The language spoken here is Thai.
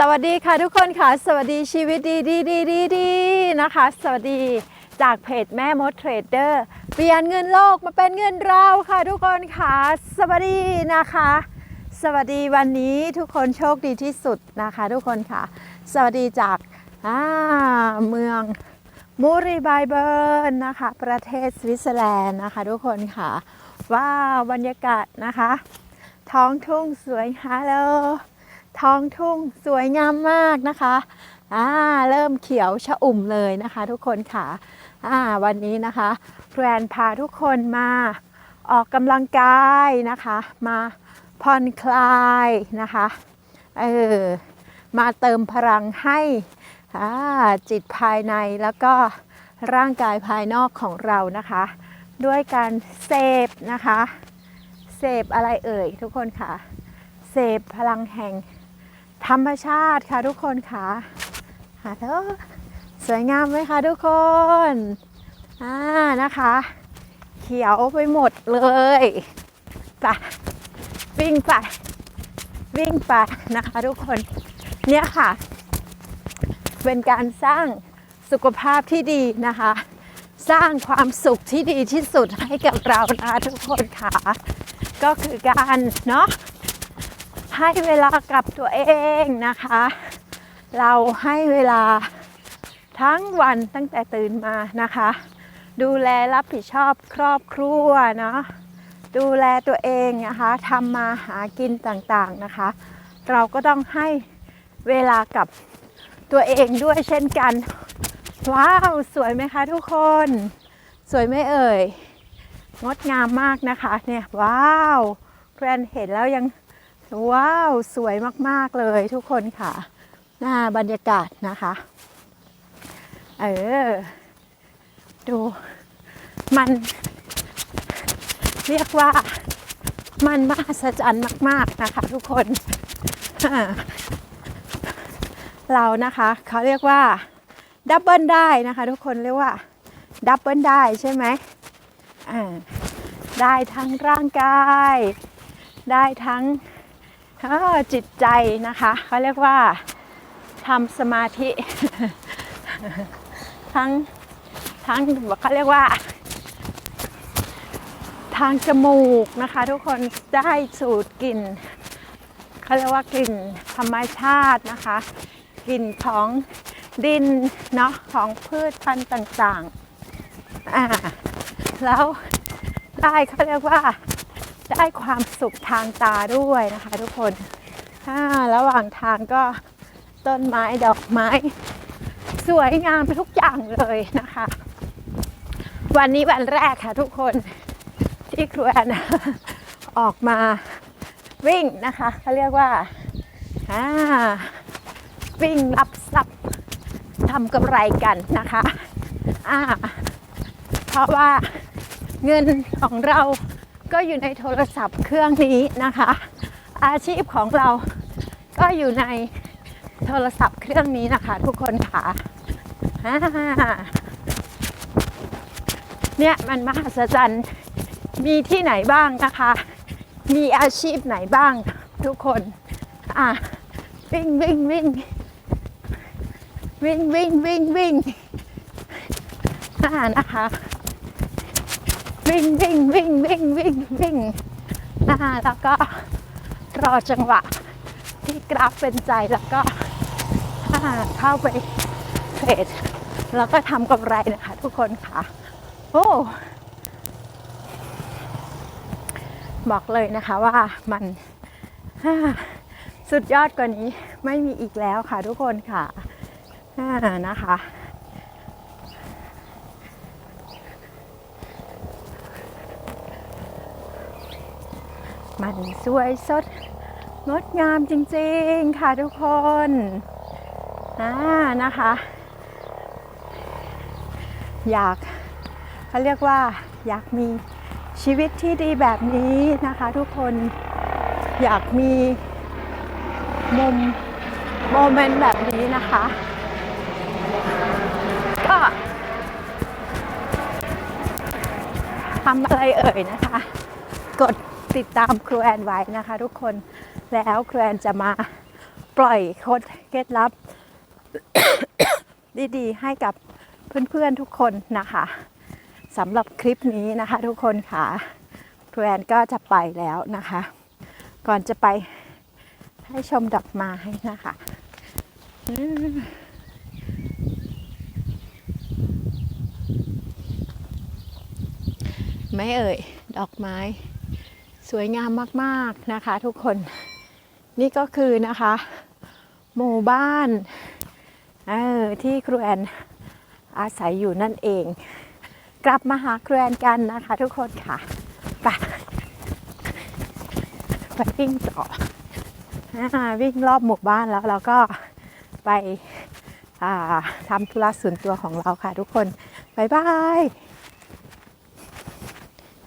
สวัสดีค่ะทุกคนค่ะ สวัสดีชีวิตดีดีดีดีดีนะคะ สวัสดีจากเพจแม่มดเทรดเดอร์เปลี่ยนเงินโลกมาเป็นเงินเราค่ะทุกคนค่ะ สวัสดีนะคะ สวัสดีวันนี้ทุกคนโชคดีที่สุดนะคะ ทุกคนค่ะ สวัสดีจากอ่าเมืองมูริบายเบิร์นนะคะ ประเทศสวิตเซอร์แลนด์นะคะ ทุกคนค่ะว้าวบรรยากาศนะคะ ท้องทุ่งสวยฮัลโหล ท้องทุ่งสวยงามมากนะคะอ่าเริ่มเขียวชะอุ่มเลยนะคะ ทุกคนค่ะอ่าวันนี้นะคะแกรนพาทุกคนมาออกกำลังกายนะคะ มาผ่อนคลายนะคะเออมาเติมพลังให้อ่าจิตภายในแล้วก็ร่างกายภายนอกของเรานะคะ ด้วยการเสพนะคะเสพอะไรเอ่ยทุกคนค่ะเสพพลังแห่ง ธรรมชาติค่ะทุกคนค่ะหาเถอะสวยงามไหมคะทุกคนอ่านะคะ เขียวไปหมดเลยไปวิ่งไปวิ่งไปนะคะทุกคนเนี่ยค่ะ เป็นการสร้างสุขภาพที่ดีนะคะ สร้างความสุขที่ดีที่สุดให้กับเรานะทุกคนค่ะ ก็คือการเนาะ ให้เวลากับตัวเองนะคะ เราให้เวลาทั้งวันตั้งแต่ตื่นมานะคะ ดูแลรับผิดชอบครอบครัวเนาะดูแลตัวเองนะคะทำมาหากินต่างๆนะคะ เราก็ต้องให้เวลากับตัวเองด้วยเช่นกัน ว้าว สวยไหมคะทุกคน สวยไหมเอ่ย งดงามมากนะคะ เนี่ย ว้าวแกรนเห็นแล้วยัง ว้าว สวยมากๆเลยทุกคนค่ะ หน้าบรรยากาศนะคะ เออ ดูมันเรียกว่ามันมหัศจรรย์มาก ๆ นะคะทุกคน เรานะคะเขาเรียกว่าดับเบิลได้นะคะ ทุกคนเรียกว่าดับเบิลได้ใช่ไหมได้ทั้งร่างกาย ได้ทั้ง จิตใจนะคะเขาเรียกว่าทำสมาธิ ทั้งทั้งเขาเรียกว่า ทางจมูกนะคะ ทุกคนได้สูดกลิ่นเขาเรียกว่ากลิ่นธรรมชาตินะคะ กลิ่นของดินเนาะของพืชพันธุ์ต่างๆอ่าแล้วได้เขาเรียกว่า ได้ความสุขทางตาด้วยนะคะ ทุกคนอ่าระหว่างทางก็ต้นไม้ดอกไม้ สวยงามไปทุกอย่างเลยนะคะ วันนี้วันแรกค่ะทุกคนที่ครูแอนออกมาวิ่งนะคะเขาเรียกว่าวิ่งรับทรัพย์ทำกำไรกันนะคะเพราะว่าเงินของเรา ก็อยู่ในโทรศัพท์เครื่องนี้นะคะ อาชีพของเราก็อยู่ในโทรศัพท์เครื่องนี้นะคะ ทุกคนค่ะเนี่ยมันมหัศจรรย์มีที่ไหนบ้างนะคะ มีอาชีพไหนบ้างทุกคน อะ วิ่งวิ่งวิ่งวิ่งวิ่งวิ่งวิ่งอ่านะคะ วิ่งวิ่งวิ่งวิ่งวิ่งวิ่งอ่าแล้วก็รอจังหวะที่กราฟเป็นใจแล้วก็อ่าเข้าไปเทรดแล้วก็ทำกำไรนะคะทุกคนค่ะ โอ้ บอกเลยนะคะว่ามันอ่าสุดยอดกว่านี้ไม่มีอีกแล้วค่ะทุกคนค่ะอ่านะคะ มันสวยสดงดงามจริงๆค่ะทุกคนอ่านะคะ อยากเขาเรียกว่าอยากมีชีวิตที่ดีแบบนี้นะคะทุกคนอยากมีมุมโมเมนต์แบบนี้นะคะ ก็ทำอะไรเอ่ยนะคะ กด ติดตามครูแอนไว้นะคะ ทุกคนแล้วครูแอนจะมาปล่อยโค้ดเคล็ดลับ ดีๆ ให้กับเพื่อนๆทุกคนนะคะสำหรับคลิปนี้นะคะ ทุกคนค่ะครูแอนก็จะไปแล้วนะคะ ก่อนจะไปให้ชมดอกไม้นะคะอืมไม่เอ่ย ดอกไม้ สวยงามมากๆนะคะ ทุกคนนี่ก็คือนะคะ หมู่บ้านออที่ครูแอนอาศัยอยู่นั่นเอง กลับมาหาครูแอนกันนะคะ ทุกคนค่ะไปไปวิ่งต่ออวิ่งรอบหมู่บ้านแล้วเราก็ไปทำธุระส่วนตัวของเราค่ะทุกคน บ๊ายบาย